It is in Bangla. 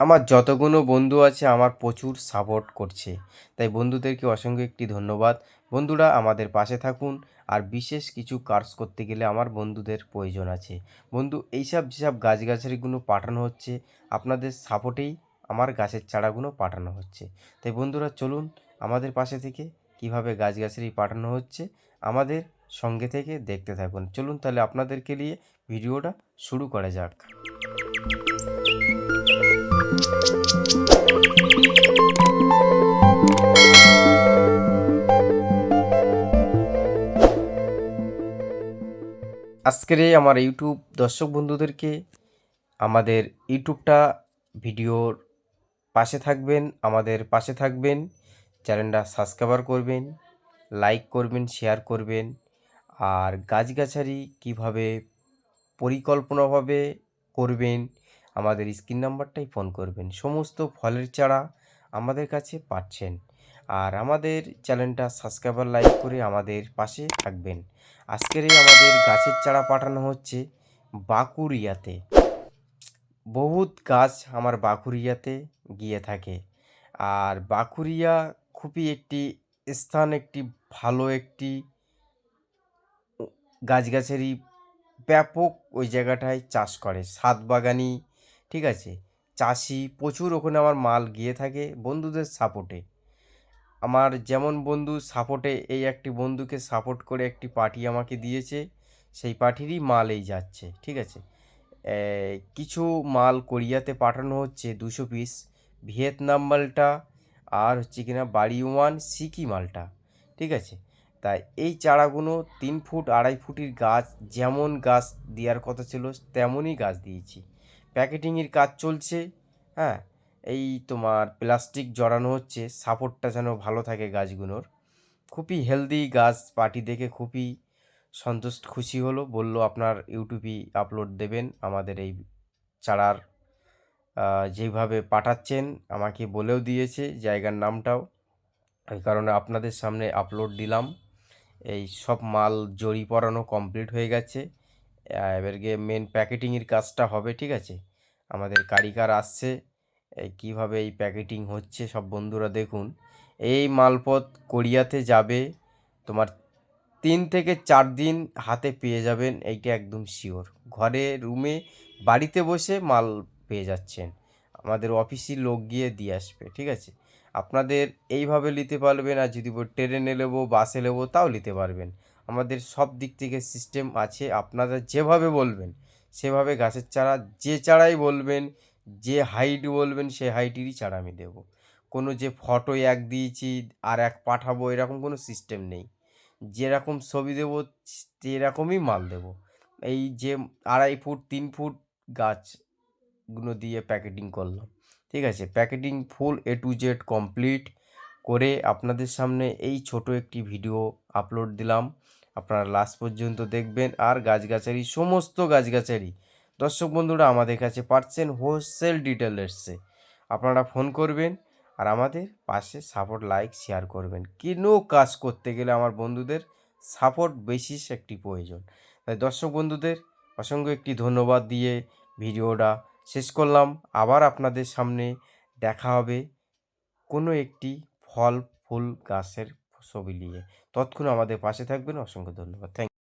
আমার যতগুলো বন্ধু আছে, আমার প্রচুর সাপোর্ট করছে। তাই বন্ধুদেরকে অসংখ্য একটি ধন্যবাদ। বন্ধুরা, আমাদের পাশে থাকুন। আর বিশেষ কিছু কাজ করতে গেলে আমার বন্ধুদের প্রয়োজন আছে। বন্ধু, এইসব যেসব গাছগাছালিগুলো পাঠানো হচ্ছে, আপনাদের সাপোর্টেই আমার গাছের চারাগুলো পাঠানো হচ্ছে। তাই বন্ধুরা, চলুন আমাদের পাশে থেকে কীভাবে গাছগাছালি পাঠানো হচ্ছে, আমাদের সঙ্গে থেকে দেখতে থাকুন। চলুন তাহলে আপনাদেরকে নিয়ে ভিডিওটা শুরু করা যাক। আজকের এই আমার ইউটিউব দর্শক বন্ধুদেরকে আমাদের ইউটিউবটা ভিডিওর পাশে থাকবেন, আমাদের পাশে থাকবেন, চ্যানেলটা সাবস্ক্রাইবার করবেন, লাইক করবেন, শেয়ার করবেন, আর গাছগাছালি কীভাবে পরিকল্পনাভাবে করবেন, আমাদের স্ক্রিন নাম্বারটাই ফোন করবেন। সমস্ত ফলের চারা আমাদের কাছে পাচ্ছেন। আর আমাদের চ্যানেলটা সাবস্ক্রাইবার, লাইক করে আমাদের পাশে থাকবেন। আজকের এই আমাদের গাছের চারা পাঠানো হচ্ছে বাঁকুড়িয়াতে। বহুত গাছ আমার বাঁকুড়িয়াতে গিয়ে থাকে। আর বাঁকুড়িয়া খুবই একটি স্থান, একটি ভালো একটি গাছগাছালি ব্যাপক ওই জায়গাটায় চাষ করে। সাত বাগানি ঠিক আছে? চাষি প্রচুর ওখানে আমার মাল গিয়ে থাকে বন্ধুদের সাপোর্টে আমার যেমন বন্ধু সাপোর্টে এই একটি বন্ধুকে সাপোর্ট করে একটি পার্টি আমাকে দিয়েছে, সেই পার্টিরই মাল এই যাচ্ছে, ঠিক আছে? কিছু মাল কোরিয়াতে পাঠানো হচ্ছে দুশো পিস ভিয়েতনাম মালটা আর হচ্ছে কিনা বাড়ি ওয়ান সিকি মালটা, ঠিক আছে? তাই এই চারাগুলো তিন ফুট আড়াই ফুটের গাছ, যেমন গাছ দেওয়ার কথা ছিল, তেমনই গাছ দিয়েছি। প্যাকেটিংয়ের কাজ চলছে হ্যাঁ? এই তোমার প্লাস্টিক জড়ানো হচ্ছে, সাপোর্টটা যেন ভালো থাকে গাছগুলোর। খুবই হেলদি গাছ পার্টি দেখে খুবই সন্তুষ্ট খুশি হলো, বলল আপনার ইউটিউবেই আপলোড দেবেন, আমাদের এই চারার যেভাবে পাঠাচ্ছেন, আমাকে বলেও দিয়েছে জায়গার নামটাও। এই কারণে আপনাদের সামনে আপলোড দিলাম। এই সব মাল জড়ি পরানো কমপ্লিট হয়ে গেছে। এবার গিয়ে মেন প্যাকেটিংয়ের কাজটা হবে, ঠিক আছে? আমাদের কারিগর আসছে। কীভাবে এই প্যাকেটিং হচ্ছে সব বন্ধুরা দেখুন। এই মালপথ কোরিয়াতে যাবে, তোমার তিন থেকে চার দিন হাতে পেয়ে যাবেন, এইটা একদম শিওর ঘরে রুমে বাড়িতে বসে মাল পেয়ে যাচ্ছেন। আমাদের অফিসি লোক গিয়ে দিয়ে আসবে, ঠিক আছে? আপনাদের এইভাবে নিতে পারবেন আর যদি ট্রেনে নেব, বাসে নেব, তাও নিতে পারবেন। আমাদের সব দিক থেকে সিস্টেম আছে, আপনারা যেভাবে বলবেন, সেভাবে গাছের চারা, যে চারাই বলবেন যে হাইট বলবেন, সেই হাইটেরই চারা আমি দেবো। কোনো যে ফটো এক দিয়েছি আর এক পাঠাবো, এরকম কোনো সিস্টেম নেই। যেরকম ছবি দেবো, সেরকমই মাল দেবো। এই যে আড়াই ফুট, তিন ফুট গাছগুলো দিয়ে প্যাকেটিং করলাম, ঠিক আছে? Packeting full A to Z complete করে আপনাদের সামনে এই ছোট একটি ভিডিও আপলোড দিলাম। আপনারা লাস্ট পর্যন্ত দেখবেন আর গাছগাছালি, সমস্ত গাছগাছালি দর্শক বন্ধুরা, আমাদের কাছে পাচ্ছেন হোলসেল ডিটেলসে আপনারা ফোন করবেন আর আমাদের পাশে সাপোর্ট লাইক শেয়ার করবেন। কেন কাজ করতে গেলে আমার বন্ধুদের সাপোর্ট বেশি একটি প্রয়োজন? তাই দর্শক বন্ধুদের অসংখ্য একটি ধন্যবাদ দিয়ে ভিডিওটা শেষ করলাম। আবার আপনাদের সামনে দেখা হবে কোনো একটি ফল, ফুল, গাছের ছবি নিয়ে। তৎক্ষণ আমাদের পাশে থাকবেন। অসংখ্য ধন্যবাদ। থ্যাংক